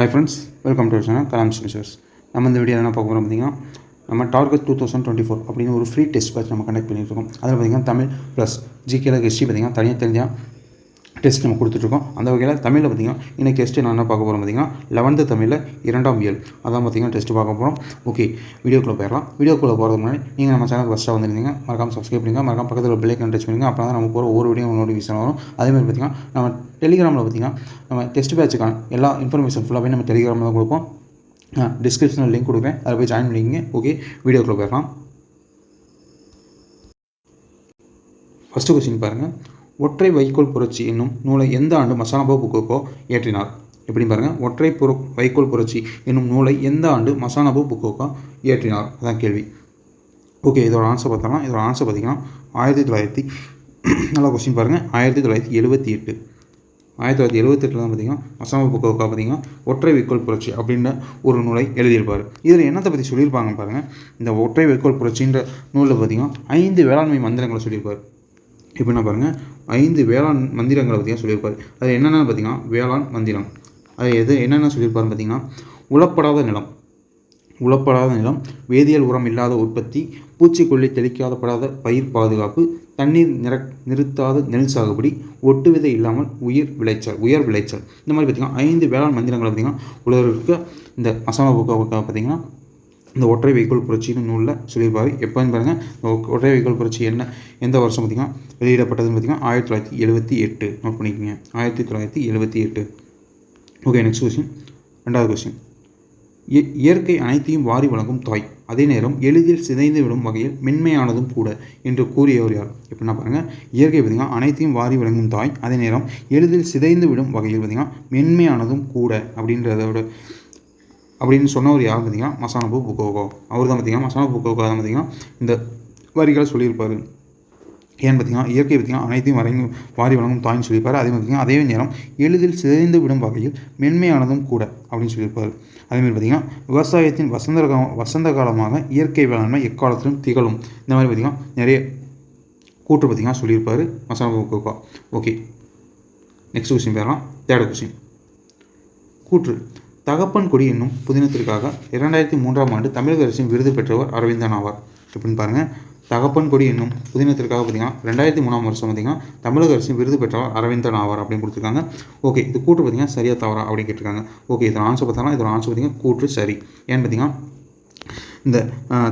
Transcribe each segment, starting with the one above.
Hi friends welcome to channel Kalam ஸ்பெஷர்ஸ் நம்ம இந்த video என்ன பார்க்க போகிறோம் பார்த்தீங்கன்னா நம்ம target two thousand twenty four அப்படின்னு ஒரு ஃப்ரீ டெஸ்ட் பேட்ச் நம்ம கண்டக்ட் பண்ணியிருக்கோம் அதில் பார்த்தீங்கன்னா தமிழ் ப்ளஸ் ஜிகேல ஹிஸ்ட்ரி பார்த்தீங்கன்னா தனியாக தனியாக டெஸ்ட் நம்ம கொடுத்துட்ருக்கோம். அந்த வகையில் தமிழில் பார்த்தீங்கன்னா இன்றைக்கி டெஸ்ட்டு நான் என்ன பார்க்க போகிறோம் பார்த்தீங்கன்னா லெவன்த்து தமிழில் இரண்டாம் இயல். அதான் பார்த்தீங்கன்னா டெஸ்ட்டு பார்க்க போகிறோம் ஓகே வீடியோக்குள்ளே போயிடலாம். வீடியோக்குள்ளே போகிறதுக்கு முன்னாடி நீங்கள் நம்ம சேனலுக்கு ஃபஸ்ட்டாக வந்துருந்தீங்க மறக்காம சப்ஸ்கிரைப் பண்ணுங்கள் மறக்காம பக்கத்தில் பெல் ஐக்கன் டச் பண்ணுங்கள் அப்போ தான் நம்ம போகிற ஒவ்வொரு வீடியோ நோட்டிஃபிகேஷன் வரும். அதேமாதிரி பார்த்திங்கன்னா நம்ம டெலிகிராமில் பார்த்தீங்கன்னா நம்ம டெஸ்ட் பேட்சுக்கான எல்லா இன்ஃபர்மேஷன் ஃபுல்லாகவே நம்ம டெலிகிராமில் தான் கொடுப்போம். டிஸ்கிரிப்ஷனில் லிங்க் கொடுக்குறேன். அதில் போய் ஜாயின் பண்ணிக்கிங்க. ஓகே வீடியோக்குள்ளே போயிடலாம். ஃபஸ்ட்டு கொஸ்டின் பாருங்கள் ஒற்றை வைக்கோல் புரட்சி என்னும் நூலை எந்த ஆண்டு மசானபோ புக்கோக்கோ இயற்றினார்? எப்படின்னு பாருங்கள் ஒற்றை புற வைக்கோல் புரட்சி என்னும் நூலை எந்த ஆண்டு மசானாபு புக்கோக்கோ இயற்றினார்? அதான் கேள்வி. ஓகே இதோட ஆன்சர் பார்த்தோம்னா இதோட ஆன்சர் பார்த்தீங்கன்னா ஆயிரத்தி தொள்ளாயிரத்தி நல்லா கொஸ்டின் பாருங்கள் ஆயிரத்தி தொள்ளாயிரத்தி எழுபத்தி எட்டு. ஆயிரத்தி தொள்ளாயிரத்தி எழுபத்தெட்டில் தான் பார்த்தீங்கன்னா மசாமா புக்கோக்கா பார்த்தீங்கன்னா ஒற்றை வைக்கோல் புரட்சி அப்படின்ற ஒரு நூலை எழுதியிருப்பார். இதில் என்னத்தை பற்றி சொல்லியிருப்பாங்க பாருங்கள் இந்த ஒற்றை வைக்கோல் புரட்சின்ற நூலில் பார்த்தீங்கன்னா ஐந்து வேளாண்மை மந்திரங்களை சொல்லியிருப்பார். இப்போ என்ன பாருங்கள் ஐந்து வேளாண் மந்திரங்களை பற்றியாக சொல்லியிருப்பார். அது என்னென்னு பார்த்தீங்கன்னா வேளாண் மந்திரம். அது எது என்னென்ன சொல்லியிருப்பாருன்னு பார்த்தீங்கன்னா உளப்படாத நிலம். உளப்படாத நிலம் வேதியியல் உரம் இல்லாத உற்பத்தி பூச்சிக்கொல்லி தெளிக்காதப்படாத பயிர் பாதுகாப்பு தண்ணீர் நிற நிறுத்தாத நெல் சாகுபடி ஒட்டு விதை இல்லாமல் உயிர் விளைச்சல் உயர் விளைச்சல். இந்த மாதிரி பார்த்திங்கன்னா ஐந்து வேளாண் மந்திரங்களை பார்த்திங்கன்னா உலகிற்கு இந்த அசாம புக்கை பார்த்திங்கன்னா இந்த ஒற்றை வைக்கோல் புரட்சின்னு நூலில் சொல்லியிருப்பார். எப்போன்னு பாருங்கள் இந்த ஒற்றை வைக்கோல் புரட்சி என்ன? எந்த வருஷம் பார்த்திங்கன்னா? வெளியிடப்பட்டதுன்னு பார்த்திங்கன்னா ஆயிரத்தி தொள்ளாயிரத்தி எழுபத்தி எட்டு. நோட் பண்ணிக்கோங்க. ஆயிரத்தி தொள்ளாயிரத்தி எழுபத்தி எட்டு. ஓகே நெக்ஸ்ட் கொஸ்டின் ரெண்டாவது கொஸ்டின் இயற்கை அனைத்தையும் வாரி வழங்கும் தாய். அதே நேரம் எளிதில் சிதைந்து விடும் வகையில் மென்மையானதும் கூட என்று கூறியவர் யார்? எப்படின்னா பாருங்கள் இயற்கை பார்த்திங்கன்னா அனைத்தையும் வாரி வழங்கும் தாய். அதே நேரம் எளிதில் சிதைந்து விடும் வகையில் பார்த்திங்கன்னா மென்மையானதும் கூட அப்படின்றதோட அப்படின்னு சொன்னவர் யார் பார்த்தீங்கன்னா மசானபு புக்கோகோ அவர் தான் பார்த்தீங்கன்னா மசானபு புக்கோகோ தான் பார்த்தீங்கன்னா இந்த வரிகளை சொல்லியிருப்பார். ஏன்னு பார்த்தீங்கன்னா இயற்கை பார்த்தீங்கன்னா அனைத்தையும் வரையும் வாரி வழங்கும் தாய்னு சொல்லியிருப்பார். அதே பார்த்தீங்கன்னா அதே நேரம் எளிதில் சிதைந்து விடும் வகையில் மென்மையானதும் கூட அப்படின்னு சொல்லியிருப்பார். அதேமாதிரி பார்த்தீங்கன்னா விவசாயத்தின் வசந்த காலம் வசந்த காலமாக இயற்கை வேளாண்மை எக்காலத்திலும் திகழும். இந்த மாதிரி பார்த்திங்கன்னா நிறைய கூற்று பார்த்திங்கன்னா சொல்லியிருப்பார் மசாலா கோகா ஓகே. நெக்ஸ்ட் கொஸ்டின் பேரலாம். தேர்ட் கொஸ்டின் கூற்று. தகப்பன் கொடி என்னும் புதினத்திற்காக இரண்டாயிரத்தி மூன்றாம் ஆண்டு தமிழக அரசின் விருது பெற்றவர் அரவிந்தன் ஆவார். எப்படின்னு பாருங்கள் தகப்பன் கொடி என்னும் புதினத்திற்காக பார்த்தீங்கன்னா ரெண்டாயிரத்தி மூணாம் வருஷம் பார்த்தீங்கன்னா தமிழக அரசின் விருது பெற்றவர் அரவிந்தன் ஆவார் அப்படின்னு கொடுத்துருக்காங்க. ஓகே இது கூட்டு பார்த்தீங்கன்னா சரியா தவறா அப்படின்னு கேட்டிருக்காங்க. ஓகே இதோட ஆன்சர் பார்த்தாலும் இதோட ஆன்சர் பார்த்தீங்கன்னா கூற்று சரி. ஏன்னு பார்த்தீங்கன்னா இந்த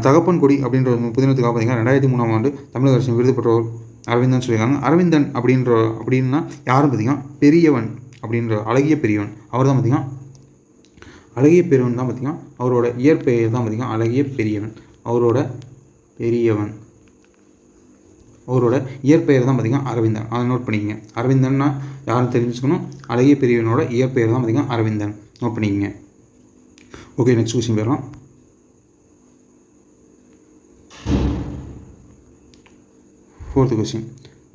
தகப்பன் கொடி அப்படின்ற புதினத்துக்காக பார்த்தீங்கன்னா ரெண்டாயிரத்தி மூணாம் ஆண்டு தமிழக அரசின் விருது பெற்றவர் அரவிந்தன் சொல்லியிருக்காங்க. அரவிந்தன் அப்படின்ற அப்படின்னா யாரும் பார்த்தீங்கன்னா பெரியவன் அப்படின்ற அழகிய பெரியவன். அவர் தான் பார்த்தீங்கன்னா அழகிய பெரியவன் தான் பார்த்திங்கன்னா அவரோட இயற்பெயர் தான் பார்த்திங்கன்னா அழகிய பெரியவன். அவரோட பெரியவன். அவரோட இயற்பெயர் தான் பார்த்திங்கன்னா அரவிந்தன். அதை நோட் பண்ணிக்கங்க. அரவிந்தன்னா யாரும் தெரிஞ்சுக்கணும்? அழகிய பெரியவனோட இயற்பெயர் தான் பார்த்திங்கன்னா அரவிந்தன். நோட் பண்ணிக்கங்க. ஓகே நெக்ஸ்ட் கொஸ்டின் போயிடலாம். ஃபோர்த்து கொஸ்டின்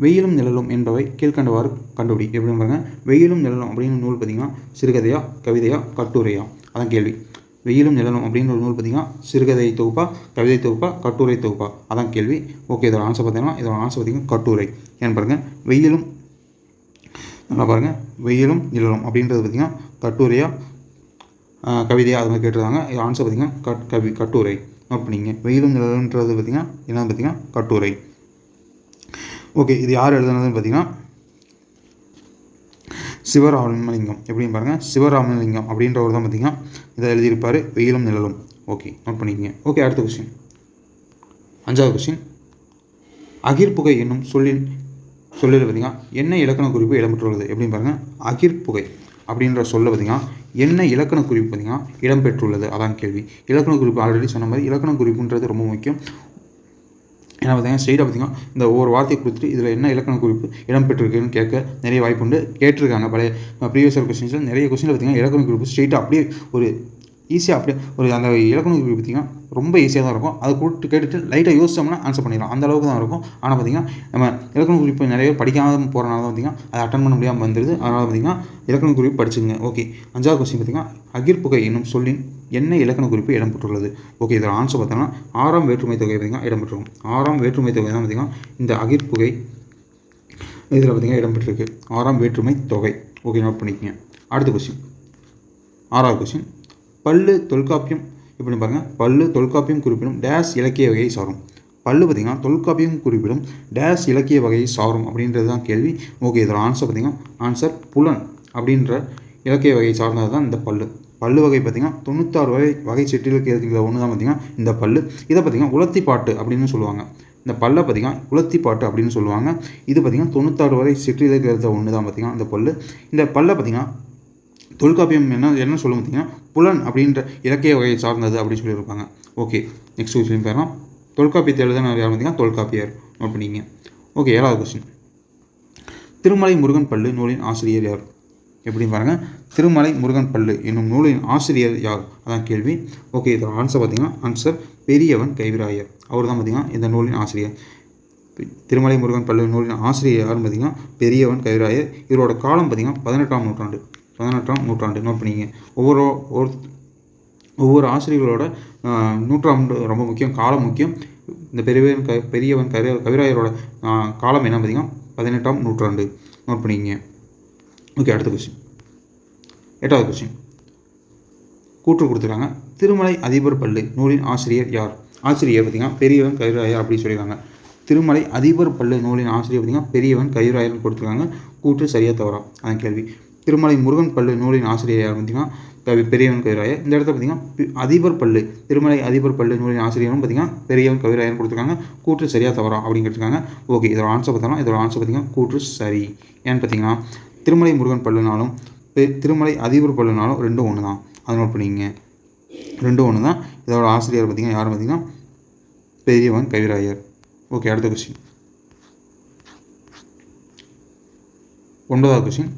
வெயிலும் நிழலும் என்பவை கீழ்கண்டவாறு கண்டுபிடி. எப்படி பாருங்கள் வெயிலும் நிழலும் அப்படின்னு நூல் பார்த்தீங்கன்னா சிறுகதையா கவிதையா கட்டுரையா? அதான் கேள்வி. வெயிலும் நிழலும் அப்படின்ற ஒரு நூல் பார்த்தீங்கன்னா சிறுகதை தொகுப்பா கவிதை தொகுப்பா கட்டுரை தொகுப்பா? அதான் கேள்வி. ஓகே இதோட ஆன்சர் பார்த்தீங்கன்னா இதோட ஆன்சர் பார்த்தீங்கன்னா கட்டுரை. ஏன்னு பாருங்கள் வெயிலும் நல்லா பாருங்கள் வெயிலும் நிழலும் அப்படின்றது பார்த்திங்கன்னா கட்டுரையாக கவிதையாக அது மாதிரி கேட்டிருந்தாங்க இது ஆன்சர் பார்த்திங்கன்னா கட் கவி கட்டுரை. நோட் பண்ணிங்க வெயிலும் நிழலுன்றது பார்த்திங்கன்னா என்னன்னு பார்த்தீங்கன்னா கட்டுரை. ஓகே இது யார் எழுதுனதுன்னு பார்த்தீங்கன்னா சிவராமலிங்கம். எப்படின்னு பாருங்கள் சிவராமலிங்கம் அப்படின்றவர் தான் பார்த்தீங்கன்னா இதை எழுதியிருப்பார். வெயிலும் நிழலும். ஓகே நோட் பண்ணிக்கோங்க. ஓகே அடுத்த கொஸ்டின் அஞ்சாவது கொஸ்டின் அகிர்புகை என்னும் சொல்லின் சொல்லில் பார்த்தீங்கன்னா என்ன இலக்கண குறிப்பு இடம்பெற்றுள்ளது? எப்படின்னு பாருங்கள் அகிர்புகை அப்படின்ற சொல்ல பார்த்தீங்கன்னா என்ன இலக்கண குறிப்பு பார்த்தீங்கன்னா இடம்பெற்றுள்ளது? அதான் கேள்வி. இலக்கண குறிப்பு ஆல்ரெடி சொன்ன மாதிரி இலக்கண குறிப்புன்றது ரொம்ப முக்கியம். ஏன்னா பார்த்தீங்கன்னா ஸ்ட்ரெயிட்டாக பார்த்தீங்கன்னா இந்த ஒவ்வொரு வார்த்தையை கொடுத்துட்டு இதில் என்ன இலக்கண குறிப்பு இடம்பெற்றிருக்குன்னு கேட்க நிறைய வாய்ப்பு உண்டு கேட்டிருக்காங்க. பழைய ப்ரீவியஸ் கொஸ்டின்ஸில் நிறைய கொஸ்டினில் பார்த்தீங்கன்னா இலக்கண குறிப்பு ஸ்ட்ரெயிட்டாக அப்படியே ஒரு ஈஸியாக அப்படியே ஒரு அந்த இலக்கண குறிப்பு பார்த்திங்கன்னா ரொம்ப ஈஸியாக தான் இருக்கும். அதை கூப்பிட்டு கேட்டுட்டு லைட்டாக யோசிச்சோம்னா ஆன்சர் பண்ணிடலாம். அந்த அளவுக்கு தான் இருக்கும். ஆனால் பார்த்திங்கன்னா நம்ம இலக்கண குறிப்பு நிறைய பேர் படிக்காமல் போகிறனால தான் பார்த்திங்கன்னா அதை அட்டன் பண்ண முடியாமல் வந்துடுது அதனால் பார்த்திங்கன்னா இலக்கண குறிப்பு படிச்சுங்க ஓகே அஞ்சாவது கொஸ்டின் பார்த்திங்கன்னா அகிர்புகை என்னும் சொல்லின் என்ன இலக்கண குறிப்பு இடம்பெற்றுள்ளது? ஓகே இதில் ஆன்சர் பார்த்தோம்னா ஆறாம் வேற்றுமை தொகை பார்த்திங்கன்னா இடம்பெற்றிருக்கும். ஆறாம் வேற்றுமை தொகை தான் பார்த்திங்கன்னா இந்த அகிர்புகை இதில் பார்த்திங்கன்னா இடம்பெற்றிருக்கு. ஆறாம் வேற்றுமை தொகை. ஓகே நோட் பண்ணிக்கோங்க. அடுத்த கொஸ்டின் ஆறாவது கொஸ்டின் பல்லு தொல்காப்பியம் இப்படி பாருங்கள் பல்லு தொல்காப்பியம் குறிப்பிடும் டேஸ் இலக்கிய வகையை சாரும். பல்லு பார்த்திங்கன்னா தொல்காப்பியம் குறிப்பிடும் டேஸ் இலக்கிய வகையை சாரும் அப்படின்றது தான் கேள்வி. ஓகே இதில் ஆன்சர் பார்த்திங்கன்னா ஆன்சர் புலன் அப்படின்ற இலக்கிய வகையை சார்ந்தது தான் இந்த பல்லு. பல்லு வகை பார்த்திங்கன்னா தொண்ணூத்தாறு வகை வகை சிற்றிலக்கியத்தில் ஒன்று தான் பார்த்திங்கன்னா இந்த பல்லு. இதை பார்த்திங்கன்னா உலத்தி பாட்டு அப்படின்னு சொல்லுவாங்க. இந்த பல்லை பார்த்திங்கன்னா உலத்திப்பாட்டு அப்படின்னு சொல்லுவாங்க. இது பார்த்திங்கன்னா தொண்ணூத்தாறு வரை சிற்றிலக்கியத்தில் ஒன்று தான் பார்த்திங்கன்னா இந்த பல்லு. இந்த பல்லை பார்த்திங்கன்னா தொல்காப்பியம் என்ன என்ன சொல்லும் பார்த்தீங்கன்னா புலன் அப்படின்ற இலக்கிய வகையை சார்ந்தது அப்படின்னு சொல்லியிருப்பாங்க. ஓகே நெக்ஸ்ட் கொஸ்டின் பேரலாம் தொல்காப்பியத்தை எழுத யார் பார்த்தீங்கன்னா தொல்காப்பியர். நோட் பண்ணிங்க ஓகே ஏழாவது கொஸ்டின் திருமலை முருகன் பல்லு நூலின் ஆசிரியர் யார்? எப்படின்னு பாருங்கள் திருமலை முருகன் பல்லு என்னும் நூலின் ஆசிரியர் யார்? அதான் கேள்வி. ஓகே இதோட ஆன்சர் பார்த்தீங்கன்னா ஆன்சர் பெரியவன் கைவிராயர். அவர் தான் பார்த்தீங்கன்னா இந்த நூலின் ஆசிரியர். திருமலை முருகன் பல்லு நூலின் ஆசிரியர் யாருன்னு பார்த்தீங்கன்னா பெரியவன் கைவிராயர். இவரோட காலம் பார்த்தீங்கன்னா பதினெட்டாம் நூற்றாண்டு. பதினெட்டாம் நூற்றாண்டு நோட் பண்ணிங்க ஒவ்வொரு ஒரு ஒவ்வொரு ஆசிரியர்களோட நூற்றாண்டு ரொம்ப முக்கியம் காலம் முக்கியம். இந்த பெரியவன் க பெரியவன் கவி கவிராயரோட காலம் என்ன பார்த்தீங்கன்னா பதினெட்டாம் நூற்றாண்டு நோட் பண்ணிங்க ஓகே அடுத்த கொஸ்டின் எட்டாவது கொஸ்டின் கூற்று கொடுத்துருக்காங்க திருமலை அதிபர் பள்ளி நூலின் ஆசிரியர் யார்? ஆசிரியர் பார்த்தீங்கன்னா பெரியவன் கவிராயர் அப்படின்னு சொல்லியிருக்காங்க. திருமலை அதிபர் பள்ளி நூலின் ஆசிரியர் பார்த்தீங்கன்னா பெரியவன் கவிராயர்னு கொடுத்துருக்காங்க. கூற்று சரியா தவறா? அதான் கேள்வி. திருமலை முருகன் பல்லு நூலின் ஆசிரியர் யார் பார்த்தீங்கன்னா கவி பெரியவன் கவிராயர். இந்த இடத்துல பார்த்தீங்கன்னா அதிபர் பல்லு திருமலை அதிபர் பல்லு நூலின் ஆசிரியரும் பார்த்தீங்கன்னா பெரியவன் கவிராயர்னு கொடுத்துருக்காங்க. கூற்று சரியாக தவறா அப்படின்னு கேட்டிருக்காங்க ஓகே இதோட ஆன்சர் பார்த்தோம்னா இதோட ஆன்சர் பார்த்தீங்கன்னா கூற்று சரி. ஏன்னு பார்த்தீங்கன்னா திருமலை முருகன் பல்லுனாலும் பெ- திருமலை அதிபர் பல்லுனாலும் ரெண்டும் ஒன்று தான் அதை நோட் பண்ணிங்க ரெண்டும் ஒன்று தான் இதோட ஆசிரியர் பார்த்தீங்கன்னா யார் பார்த்தீங்கன்னா பெரியவன் கவிராயர். ஓகே அடுத்த கொஸ்டின் ஒன்பதாவது கொஸ்டின்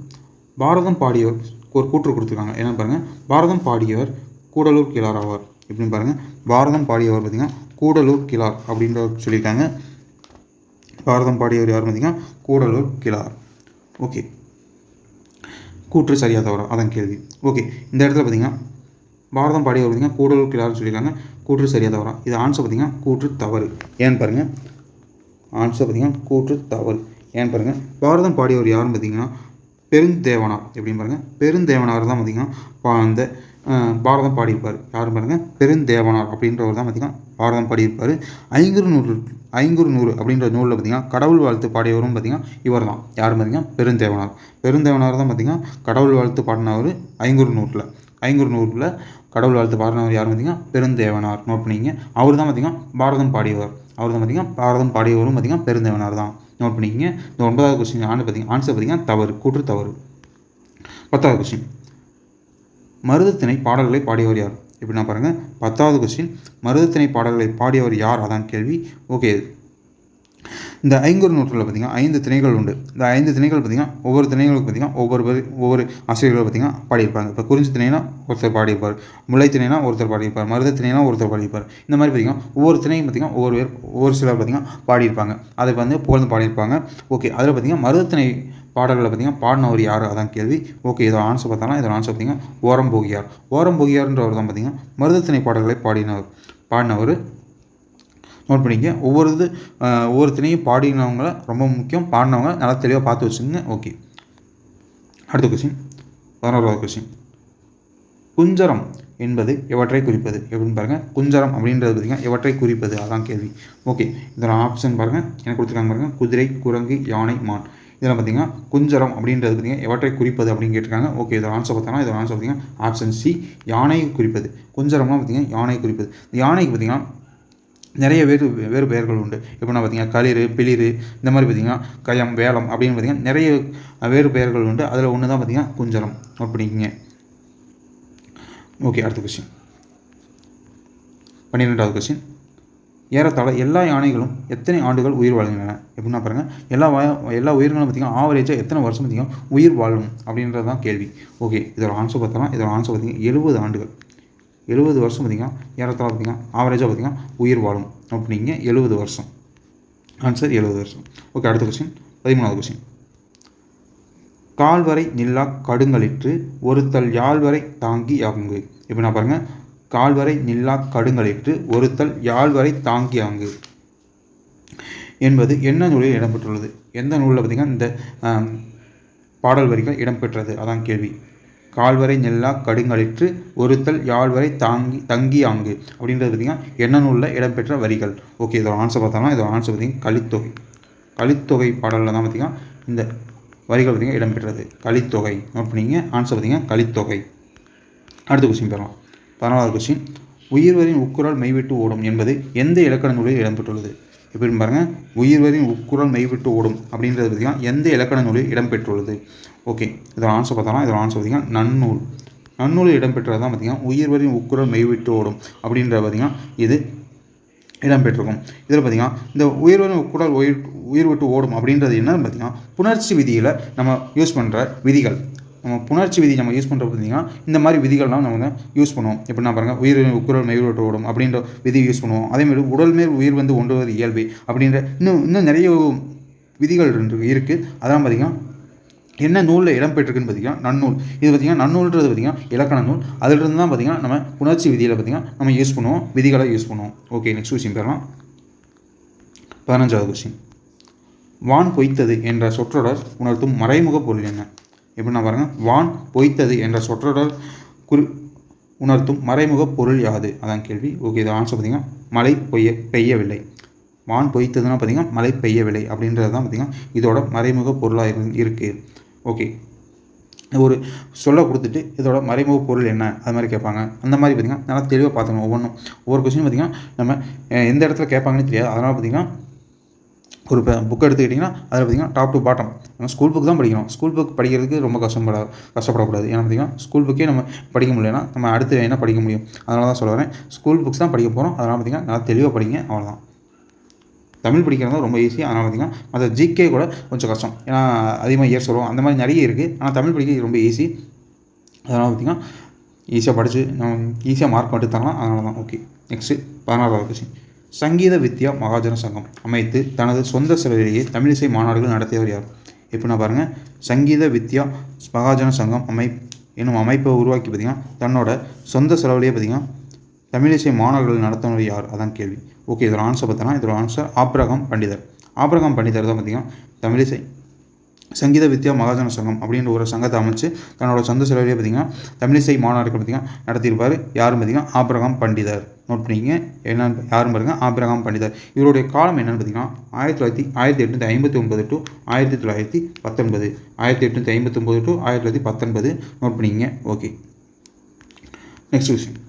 பாரதம் பாடியவர் ஒரு கூற்று கொடுத்துருக்காங்க. என்ன பாருங்கள் பாரதம் பாடியவர் கூடலூர் கிளார் ஆவார். எப்படின்னு பாருங்கள் பாரதம் பாடியவர் பார்த்திங்கன்னா கூடலூர் கிளார் அப்படின்ற சொல்லியிருக்காங்க. பாரதம் பாடியவர் யார் பார்த்தீங்கன்னா கூடலூர் கிளார் ஓகே. கூற்று சரியா தவறா? அதான் கேள்வி. ஓகே. இந்த இடத்துல பார்த்திங்கன்னா பாரதம் பாடியவர் பார்த்தீங்கன்னா கூடலூர் கிளார்னு சொல்லியிருக்காங்க. கூற்று சரியா தவறா? இது ஆன்சர் பார்த்தீங்கன்னா கூற்று தவறு. ஏன்னு பாருங்கள் ஆன்சர் பார்த்தீங்கன்னா கூற்று தவறு. ஏன்னு பாருங்கள் பாரதம் பாடியவர் யாருன்னு பார்த்தீங்கன்னா பெருந்தேவனார் எப்படின்னு பாருங்கள் பெருந்தேவனார் தான் பார்த்தீங்கன்னா அந்த பாரதம் பாடியிருப்பார். யாரும் பாருங்கள் பெருந்தேவனார் அப்படின்றவர் தான் பார்த்தீங்கன்னா பாரதம் பாடியிருப்பார். ஐங்குறு நூறு ஐங்குறு நூறு அப்படின்ற நூலில் பார்த்தீங்கன்னா கடவுள் வாழ்த்து பாடியவரும் பார்த்தீங்கன்னா இவர் தான் யாரும் பார்த்தீங்கன்னா பெருந்தேவனார். பெருந்தேவனார் தான் பார்த்தீங்கன்னா கடவுள் வாழ்த்து பாடினவர் ஐங்குறு நூறில் ஐங்குறு நூறில் கடவுள் வாழ்த்து பாடினவர் யார் பார்த்தீங்கன்னா பெருந்தேவனார். நோட் பண்ணிங்க அவர் தான் பார்த்தீங்கன்னா பாரதம் பாடியவர். அவர் தான் பார்த்தீங்கன்னா பாரதம் பாடியவரும் பார்த்தீங்கன்னா பெருந்தேவனார் தான் நோட் பண்ணிக்கங்க. இந்த ஒன்பதாவது கொஸ்டின் ஆண்டு பார்த்திங்க ஆன்சர் பார்த்தீங்கன்னா தவறு கூற்று தவறு. பத்தாவது கொஸ்டின் மருதத்திணை பாடல்களை பாடியவர் யார்? எப்படின்னா பாருங்கள் பத்தாவது கொஸ்டின் மருதத்திணை பாடல்களை பாடியவர் யார்? அதான் கேள்வி. ஓகே இந்த ஐங்குறு நூற்றில் பார்த்தீங்கன்னா ஐந்து திணைகள் உண்டு. இந்த ஐந்து திணைகள் பார்த்தீங்கன்னா ஒவ்வொரு திணைகளுக்கு பார்த்தீங்கன்னா ஒவ்வொரு பேர் ஒவ்வொரு ஆசிரியர்கள் பார்த்தீங்கன்னா பாடியிருப்பாங்க. இப்போ குறிஞ்சி திணைனா ஒருத்தர் பாடியிருப்பார் முல்லை திணைனா ஒருத்தர் பாடியிருப்பார் மருத திணைனா ஒருத்தர் பாடியிருப்பார். இந்த மாதிரி பார்த்தீங்கன்னா ஒவ்வொரு திணையும் பார்த்தீங்கன்னா ஒவ்வொரு பேர் ஒவ்வொரு சிலர் பார்த்தீங்கன்னா பாடியிருப்பாங்க. அதை வந்து புகழ்ந்து பாடியிருப்பாங்க. ஓகே அதில் பார்த்தீங்கன்னா மருதத்திணை பாடல்களை பார்த்தீங்கன்னா பாடினவர் யார்? அதான் கேள்வி. ஓகே இதோட ஆன்சர் பார்த்தாலும் இதோட ஆன்சர் பார்த்தீங்கன்னா ஓரம் போகியார். ஓரம் போகியார்ன்றவர் தான் பார்த்தீங்கன்னா மருதத்திணை பாடல்களை பாடினவர் பாடினவர் நோட் பண்ணிக்க ஒவ்வொரு இது ஒவ்வொருத்தனையும் பாடினவங்கள ரொம்ப முக்கியம். பாடினவங்க நல்லா தெளிவாக பார்த்து வச்சுங்க ஓகே அடுத்த கொஸ்டின் பதினோராவது கொஸ்டின் குஞ்சரம் என்பது எவற்றை குறிப்பது? எப்படின்னு பாருங்கள் குஞ்சரம் அப்படின்றது பார்த்தீங்கன்னா எவற்றை குறிப்பது? அதான் கேள்வி. ஓகே இதோட ஆப்ஷன் பாருங்கள் என்ன கொடுத்துருக்காங்க பாருங்கள் குதிரை குரங்கு யானை மான். இதில் பார்த்தீங்கன்னா குஞ்சரம் அப்படின்றது பார்த்தீங்கன்னா எவற்றை குறிப்பது அப்படின்னு கேட்டிருக்காங்க. ஓகே இதோட ஆன்சர் பார்த்தோம்னா இதோட ஆன்சர் பார்த்தீங்கன்னா ஆப்ஷன் சி யானை குறிப்பது. குஞ்சரம்னா பார்த்தீங்கன்னா யானை குறிப்பது. இந்த யானைக்கு பார்த்தீங்கன்னா நிறைய வேறு வேறு பெயர்கள் உண்டு. எப்படின்னா பார்த்தீங்கன்னா களிறு பிளிறு இந்த மாதிரி பார்த்தீங்கன்னா கயம் வேலம் அப்படின்னு பார்த்தீங்கன்னா நிறைய வேறு பெயர்கள் உண்டு. அதில் ஒன்று தான் பார்த்தீங்கன்னா குஞ்சரம் அப்படிங்க ஓகே அடுத்த கொஸ்டின் பன்னிரெண்டாவது கொஸ்டின் ஏறத்தாழ எல்லா யானைகளும் எத்தனை ஆண்டுகள் உயிர் வாழ்கின்றன? எப்படின்னா பாருங்கள் எல்லா வய- எல்லா உயிர்களும் பார்த்தீங்கன்னா ஆவரேஜாக எத்தனை வருஷம் பார்த்தீங்கன்னா உயிர் வாழும் அப்படின்றது தான் கேள்வி. ஓகே இதோட ஆன்சர் பார்த்தோம்னா இதோட ஆன்சர் பார்த்தீங்கன்னா எழுபது ஆண்டுகள். எழுபது வருஷம் பார்த்தீங்கன்னா ஏறத்தாழ பார்த்தீங்கன்னா ஆவரேஜாக பார்த்தீங்கன்னா உயிர் வாழும் அப்படிங்க எழுபது வருஷம். ஆன்சர் எழுபது வருஷம். ஓகே அடுத்த கொஸ்டின் பதிமூணாவது கொஸ்டின் கால்வரை நில்லா கடுங்களிற்று ஒருத்தல் யாழ்வரை தாங்கி அங்கு நான் பாருங்க. கால்வரை நில்லா கடுங்களிற்று ஒருத்தல் யாழ்வரை தாங்கி அங்கு என்பது என்ன நூலில் இடம்பெற்றுள்ளது? எந்த நூலில் பார்த்தீங்கன்னா இந்த பாடல் வரிகள் இடம்பெற்றது? அதான் கேள்வி. கால்வரை நெல்லா கடுங்களிற்று ஒருத்தல் யாழ்வரை தாங்கி தங்கி ஆங்கு அப்படின்றது பார்த்திங்கன்னா என்ன நூலில் இடம்பெற்ற வரிகள். ஓகே இதோட ஆன்சர் பார்த்தோம்னா இதோட ஆன்சர் பார்த்திங்கன்னா கலித்தொகை. கலித்தொகை பாடலில் தான் பார்த்திங்கன்னா இந்த வரிகள் பார்த்திங்கன்னா இடம்பெற்றது. கலித்தொகை. நோட் பண்ணிங்க ஆன்சர் பார்த்திங்கன்னா கலித்தொகை. அடுத்த கொஸ்டின் பெறலாம் பதினாலாவது கொஸ்டின் உயிர்வரின் உக்குரல் மெய்விட்டு ஓடும் என்பது எந்த இலக்கண நூலில் இடம்பெற்றுள்ளது? எப்படின்னு பாருங்கள் உயிர்வரின் உக்குரல் மெய்விட்டு ஓடும் அப்படின்றது பார்த்திங்கன்னா எந்த இலக்கண நூலில் இடம்பெற்றுள்ளது? ஓகே இதோட ஆன்சர் பார்த்தோம்னா இதோட ஆன்சர் பார்த்திங்கன்னா நன்னூல். நன்னூலில் இடம்பெற்றது தான் பார்த்திங்கன்னா உயிர்வரின் உக்குரல் மெய்விட்டு ஓடும் அப்படின்ற பார்த்திங்கன்னா இது இடம்பெற்றிருக்கும். இதில் பார்த்திங்கன்னா இந்த உயிர்வரின் உக்குரல் உயிர் உயிர் விட்டு ஓடும் அப்படின்றது என்னன்னு பார்த்திங்கன்னா புணர்ச்சி விதியில் நம்ம யூஸ் பண்ணுற விதிகள். நம்ம புணர்ச்சி விதி நம்ம யூஸ் பண்ணுறது பார்த்தீங்கன்னா இந்த மாதிரி விதிகள்லாம் நம்ம யூஸ் பண்ணுவோம். எப்படின்னா பாருங்கள் உயிர் உக்குரல் மெய்விட்டு ஓடும் அப்படின்ற விதி யூஸ் பண்ணுவோம். அதேமாதிரி உடல் மேல் உயிர் வந்து ஒன்றுவது இயல்பு அப்படின்ற இன்னும் இன்னும் நிறைய விதிகள் இருக்குது அதெல்லாம் பார்த்திங்கன்னா என்ன நூலில் இடம்பெற்றிருக்குன்னு பார்த்தீங்கன்னா நன்னூல். இது பார்த்திங்கன்னா நன்னூல்ன்றது பார்த்திங்கன்னா இலக்கண நூல். அதிலிருந்து தான் பார்த்திங்கன்னா நம்ம உணர்ச்சி விதியில் பார்த்திங்கன்னா நம்ம யூஸ் பண்ணுவோம். விதிகளை யூஸ் பண்ணுவோம். ஓகே நெக்ஸ்ட் கொஸ்டின் பேரலாம் பதினஞ்சாவது கொஸ்டின் வான் பொய்த்தது என்ற சொற்றொடர் உணர்த்தும் மறைமுக பொருள் என்ன? எப்படின்னா பாருங்கள் வான் பொய்த்தது என்ற சொற்றொடர் குறி உணர்த்தும் மறைமுக பொருள் யாது? அதான் கேள்வி. ஓகே இது ஆன்சர் பார்த்தீங்கன்னா மழை பொய்ய பெய்யவில்லை. வான் பொய்த்ததுன்னா பார்த்தீங்கன்னா மழை பெய்யவில்லை அப்படின்றது தான் பார்த்தீங்கன்னா இதோட மறைமுக பொருளாக இரு இருக்குது ஓகே. ஒரு சொல்ல கொடுத்துட்டு இதோட மறைமுக பொருள் என்ன? அது மாதிரி கேட்பாங்க. அந்த மாதிரி பார்த்திங்கன்னா நல்லா தெளிவாக பார்த்துக்கணும் ஒவ்வொன்றும். ஒவ்வொரு கொஸ்டின் பார்த்திங்கன்னா நம்ம எந்த இடத்துல கேட்பாங்கன்னு தெரியாது. அதனால் பார்த்திங்கன்னா ஒரு இப்போ புக் எடுத்துக்கிட்டிங்கன்னா அதில் பார்த்தீங்கன்னா டாப் டு பாட்டம் நம்ம ஸ்கூல் புக் தான் படிக்கணும். ஸ்கூல் புக் படிக்கிறதுக்கு ரொம்ப கஷ்டப்பட கஷ்டப்படக்கூடாது. ஏன்னா பார்த்தீங்கன்னா ஸ்கூல் புக்கே நம்ம படிக்க முடியலன்னா நம்ம அடுத்து என்ன படிக்க முடியும். அதனால தான் சொல்கிறேன் ஸ்கூல் புக்ஸ் தான் படிக்க போகிறோம் அதனால் பார்த்தீங்கன்னா நல்லா தெளிவாக படிங்க. அவ்வளோதான் தமிழ் படிக்கிறது ரொம்ப ஈஸி அதனால் பார்த்தீங்கன்னா மற்ற ஜிகே கூட கொஞ்சம் கஷ்டம். ஏன்னா அதிகமாக இயர்ஸ் வரும். அந்த மாதிரி நிறைய இருக்குது ஆனால் தமிழ் படிக்க ரொம்ப ஈஸி அதனால் பார்த்திங்கன்னா ஈஸியாக படித்து நம்ம ஈஸியாக மார்க் மட்டும் தரலாம். அதனால தான். ஓகே நெக்ஸ்ட்டு பதினாறாவது கொஸ்டின் சங்கீத வித்யா மகாஜன சங்கம் அமைத்து தனது சொந்த செலவிலேயே தமிழிசை மாநாடுகள் நடத்தியவர் யார்? எப்படின்னா பாருங்கள் சங்கீத வித்யா மகாஜன சங்கம் அமை என்னும் அமைப்பை உருவாக்கி பார்த்திங்கன்னா தன்னோட சொந்த செலவிலேயே பார்த்திங்கன்னா தமிழிசை மாணவர்கள் நடத்தினவர் யார்? அதான் கேள்வி. ஓகே இதோட ஆன்சர் பார்த்தோன்னா இதோட ஆன்சர் ஆப்ரகாம் பண்டிதர். ஆப்ரகாம் பண்டிதர் தான் பார்த்திங்கன்னா தமிழிசை சங்கீத வித்யா மகாஜன சங்கம் அப்படின்ற ஒரு சங்கத்தை அமைச்சு தன்னோட சொந்த செலவிலே பார்த்திங்கன்னா தமிழிசை மாநாடுகள் பார்த்திங்கன்னா நடத்தியிருப்பார். யாரும் பார்த்திங்கன்னா ஆப்ரகாம் பண்டிதர். நோட் பண்ணிங்க என்னென்னு யாரும் பாருங்க ஆபிரகாம் பண்டிதர். இவருடைய காலம் என்னென்னு பார்த்தீங்கன்னா ஆயிரத்தி தொள்ளாயிரத்தி ஆயிரத்தி எட்நூற்றி ஐம்பத்தி ஒன்பது டு ஆயிரத்தி தொள்ளாயிரத்தி பத்தொன்பது. ஆயிரத்தி எட்நூற்றி ஐம்பத்தி ஒன்பது டு ஆயிரத்தி தொள்ளாயிரத்தி பத்தொன்பது. நோட் பண்ணிக்கங்க ஓகே நெக்ஸ்ட் கொஸ்டின்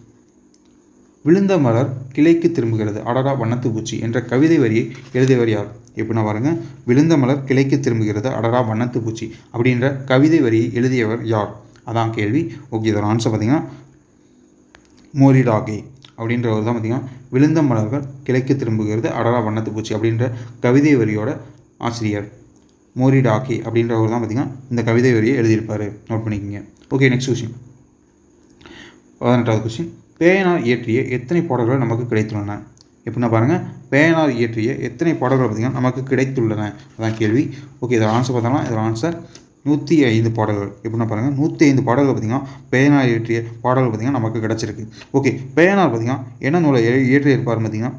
விழுந்த மலர் கிளைக்கு திரும்புகிறது. அடடா வண்ணத்து பூச்சி என்ற கவிதை வரியை எழுதியவர் யார்? எப்படின்னா பாருங்க விழுந்த மலர் கிளைக்கு திரும்புகிறது. அடடா வண்ணத்து பூச்சி அப்படின்ற கவிதை வரியை எழுதியவர் யார்? அதான் கேள்வி. ஓகே இதோட ஆன்சர் பார்த்தீங்கன்னா மோரிடாகே அப்படின்றவர் தான் பார்த்தீங்கன்னா விழுந்த மலர்கள் கிளைக்கு திரும்புகிறது. அடடா வண்ணத்து பூச்சி அப்படின்ற கவிதை வரியோட ஆசிரியர் மோரிடாகே அப்படின்றவர் தான் பார்த்தீங்கன்னா இந்த கவிதை வரியை எழுதியிருப்பார். நோட் பண்ணிக்கோங்க. ஓகே நெக்ஸ்ட் கொஸ்டின் பதினெட்டாவது கொஸ்டின் பேயனார் இயற்றிய எத்தனை பாடல்கள் நமக்கு கிடைத்துள்ளன? எப்படின்னா பாருங்கள் பேயனார் இயற்றிய எத்தனை பாடல்கள் பார்த்திங்கன்னா நமக்கு கிடைத்துள்ளன? அதான் கேள்வி. ஓகே இதோட ஆன்சர் பார்த்தோம்னா இதோட ஆன்சர் நூற்றி ஐந்து பாடல்கள். எப்படின்னா பாருங்கள் நூற்றி ஐந்து பாடல்கள் பார்த்திங்கன்னா பேயனார் இயற்றிய பாடல்கள் பார்த்திங்கன்னா நமக்கு கிடச்சிருக்கு. ஓகே பேயனார் பார்த்திங்கன்னா என்ன நூலை இயற்றியிருப்பார் பார்த்திங்கன்னா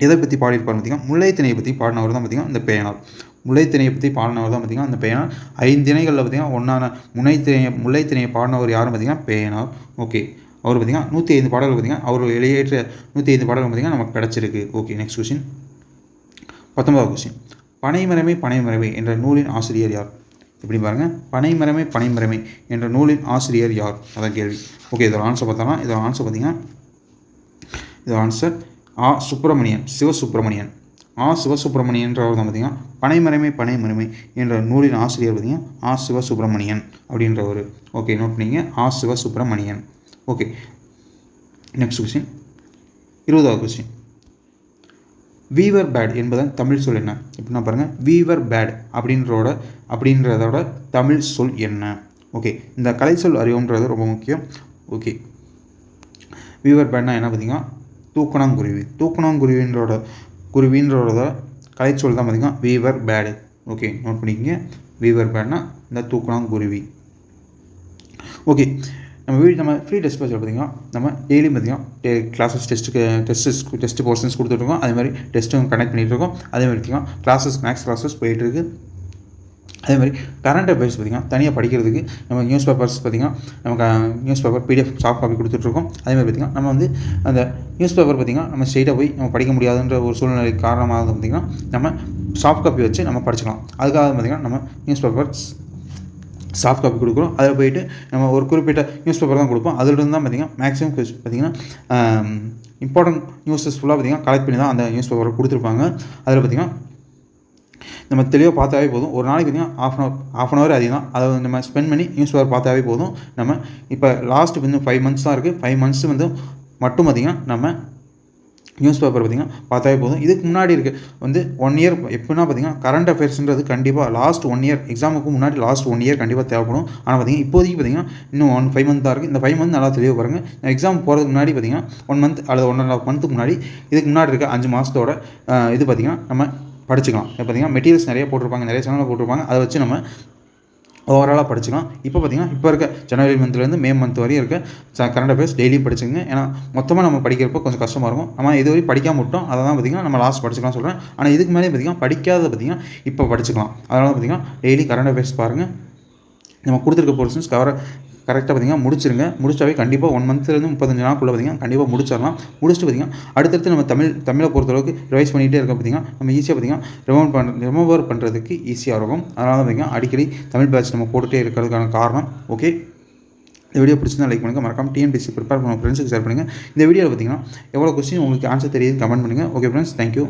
எதை பற்றி பாடியிருப்பார் பார்த்தீங்கன்னா முல்லைத்திணையை பற்றி பாடினவர் தான் பார்த்தீங்கன்னா இந்த பேயனார் முல்லைத்திணையை பற்றி பாடினவர் தான் பார்த்தீங்கன்னா அந்த பேயனார் ஐந்து திணைகளில் பார்த்தீங்கன்னா ஒன்றான முனைத்திணையை முல்லைத்திணையை பாடினவர் யாரும் பார்த்தீங்கன்னா பேயனார் ஓகே அவர் பார்த்தீங்கன்னா நூற்றி ஐந்து பாடல்கள் பார்த்தீங்கன்னா அவர் வெளியேற்ற நூற்றி ஐந்து பாடல்கள் பார்த்தீங்கன்னா நமக்கு கிடச்சிருக்கு. ஓகே நெக்ஸ்ட் கொஸ்டின் பத்தொன்பதாவது கொஸ்டின் பனைமரமே பனைமரமே என்ற நூலின் ஆசிரியர் யார்? எப்படி பாருங்கள் பனைமரமே பனைமரமே என்ற நூலின் ஆசிரியர் யார்? அதான் கேள்வி. ஓகே இதோட ஆன்சர் பார்த்தோம்னா இதோட ஆன்சர் பார்த்தீங்கன்னா இது ஆன்சர் ஆ சுப்பிரமணியன் சிவசுப்பிரமணியன். ஆ சிவசுப்பிரமணியன்றவர் தான் பார்த்தீங்கன்னா பனைமரமே பனைமரமே என்ற நூலின் ஆசிரியர் பார்த்தீங்கன்னா ஆ சிவசுப்பிரமணியன் அப்படின்றவர். ஓகே நோட் பண்ணிங்க ஆ சிவசுப்பிரமணியன். ஓகே நெக்ஸ்ட் கொஸ்டின் இருபதாவது கொஸ்டின் வீவர் பேட் என்பதன் தமிழ் சொல் என்ன? எப்படின்னா பாருங்கள் வீவர் பேட் அப்படின்றோட அப்படின்றதோட தமிழ் சொல் என்ன? ஓகே இந்த கலை சொல் அறிவுன்றது ரொம்ப முக்கியம். ஓகே வீவர் பேட்னா என்ன பார்த்தீங்கன்னா தூக்கணாங்குருவி. தூக்கணாங்குருவின்றோட குருவின்றோட கலைச்சொல் தான் பார்த்தீங்கன்னா வீவர் பேடு ஓகே நோட் பண்ணிக்கங்க. வீவர் பேட்னா இந்த தூக்கணாங்குருவி. ஓகே நம்ம வீடு நம்ம ஃப்ரீ டெஸ்ட் பேஜில் பார்த்தீங்கன்னா நம்ம டெய்லியும் பார்த்தீங்கன்னா கிளாஸஸ் டெஸ்ட்டுக்கு டெஸ்ட்டு டெஸ்ட் போர்ஷன்ஸ் கொடுத்துட்ருக்கோம் அதே மாதிரி டெஸ்ட்டும் கனெக்ட் பண்ணிகிட்டு இருக்கோம். அதே மாதிரி பார்த்தீங்கன்னா கிளாஸஸ் மேக்ஸ் கிளாஸஸ் போயிட்டுருக்கு அதே மாதிரி கரண்ட் அஃபேர்ஸ் பார்த்திங்கன்னா தனியாக படிக்கிறதுக்கு நம்ம நியூஸ் பேப்பர்ஸ் பார்த்திங்கன்னா நமக்கு news paper PDF soft copy கொடுத்துட்ருக்கோம் அதே மாதிரி பார்த்திங்கன்னா நம்ம வந்து அந்த நியூஸ் பேப்பர் பார்த்திங்கன்னா நம்ம ஸ்ட்ரெயிட்டாக போய் நம்ம படிக்க முடியாதுன்ற ஒரு சூழ்நிலை காரணமாக பார்த்திங்கன்னா நம்ம சாஃப்ட் காப்பி வச்சு நம்ம படிச்சுக்கலாம். அதுக்காக பார்த்திங்கன்னா நம்ம நியூஸ் பேப்பர்ஸ் சாஃப்ட் காப்பி கொடுக்குறோம். அதில் போயிட்டு நம்ம ஒரு குறிப்பிட்ட நியூஸ் பேப்பர் தான் கொடுப்போம். அதிலிருந்து தான் பார்த்திங்கன்னா மேக்ஸிமம் பார்த்திங்கன்னா இம்பார்ட்டன்ட் நியூஸஸ் ஃபுல்லாக பார்த்திங்கன்னா கலெக்ட் பண்ணி தான் அந்த நியூஸ் பேப்பரை கொடுத்துருப்பாங்க. அதில் பார்த்திங்கன்னா நம்ம தெளிவாக பார்த்தாவே போதும். ஒரு நாளைக்கு பார்த்திங்கன்னா half an hour half an hour அதிகம் தான். அதை நம்ம ஸ்பெண்ட் பண்ணி நியூஸ் பேப்பர் பார்த்தாவே போதும். நம்ம இப்போ லாஸ்ட் வந்து ஃபைவ் மந்த்ஸ் தான் இருக்குது ஃபைவ் மந்த்ஸ் வந்து மட்டும் பார்த்திங்கன்னா நம்ம நியூஸ் பேப்பர் பார்த்திங்கன்னா பார்த்தாவே போதும். இதுக்கு முன்னாடி இருக்குது வந்து ஒன் இயர் எப்படின்னா பார்த்திங்கன்னா கரண்ட் அஃபேர்ஸ்ன்றது கண்டிப்பாக லாஸ்ட் ஒன் இயர் எக்ஸாமுக்கு முன்னாடி லாஸ்ட் ஒன் இயர் கண்டிப்பாக தேவைப்படும். ஆனால் பார்த்திங்கன்னா இப்போதைக்கு பார்த்திங்கன்னா இன்னும் ஒன் ஃபைவ் மந்த் தான் இருக்குது இந்த ஃபைவ் மந்த் நல்லா தெளிவாக பாருங்கள் எக்ஸாம் போகிறதுக்கு முன்னாடி பார்த்திங்கன்னா ஒன் மந்த் அல்லது ஒன் அண்ட் ஆஃப் மந்த்துக்கு முன்னாடி இதுக்கு முன்னாடி இருக்க அஞ்சு மாதத்தோட இது பார்த்திங்கன்னா நம்ம படிச்சுக்கலாம். இப்போ பார்த்திங்கன்னா மெட்டீரியல்ஸ் நிறைய போட்டிருப்பாங்க. நிறைய சேனலில் போட்டிருப்பாங்க. அதை வச்சு நம்ம ஓவராலாக படிச்சுக்கலாம். இப்போ பார்த்திங்கன்னா இப்போ இருக்க ஜனவரி மந்த்லேருந்து மே மந்த் வரையும் இருக்க கரண்ட் அஃபேர்ஸ் டெய்லி படிச்சுங்க ஏன்னா மொத்தமாக நம்ம படிக்கிறப்போ கொஞ்சம் கஷ்டமாக இருக்கும். நம்ம இது வரையும் படிக்காம விட்டோம். அதை தான் பார்த்திங்கன்னா நம்ம லாஸ்ட் படிச்சுக்கலாம் சொல்கிறேன் ஆனால் இதுக்கு மேலே பார்த்திங்கன்னா படிக்காத பார்த்திங்கன்னா இப்போ படிச்சுக்கலாம். அதனால் பார்த்திங்கன்னா டெய்லி கரண்ட் அஃபேர்ஸ் பாருங்கள் நம்ம கொடுத்துருக்க போர்ஷன்ஸ் கவர கரெக்டாக பார்த்திங்கன்னா முடிச்சிருங்க. முடிச்சாவே கண்டிப்பாக ஒன் மந்த்லேருந்து முப்பத்தஞ்சு நாளுக்குள்ளே பார்த்திங்கன்னா கண்டிப்பாக முடிச்சிடலாம் முடிச்சுட்டு பார்த்திங்கன்னா அடுத்தடுத்து நம்ம தமிழ் தமிழை பொறுத்தளவுக்கு ரிவைஸ் பண்ணிகிட்டே இருக்க பார்த்திங்கன்னா நம்ம ஈஸியாக பார்த்திங்கன்னா ரிமூவ் பண்ண ரிமோவர் பண்ணுறதுக்கு ஈஸியாக இருக்கும். அதனால் தான் பார்த்திங்கன்னா அடிக்கடி தமிழ் பேட்ச் நம்ம போட்டுகிட்டே இருக்கிறதுக்கான காரணம். ஓகே இந்த வீடியோ பிடிச்சிருந்தா லைக் பண்ணுங்கள் மறக்காம டிஎன்பிசி ப்ரிப்பேர் பண்ண ஃப்ரெண்ட்ஸுக்கு ஷேர் பண்ணுங்கள் இந்த வீடியோவில் பார்த்தீங்கன்னா எவ்வளோ கொஸ்டின் உங்களுக்கு ஆன்சர் தெரியுது கமெண்ட் பண்ணுங்கள் ஓகே ஃப்ரெண்ட்ஸ் தேங்க்யூ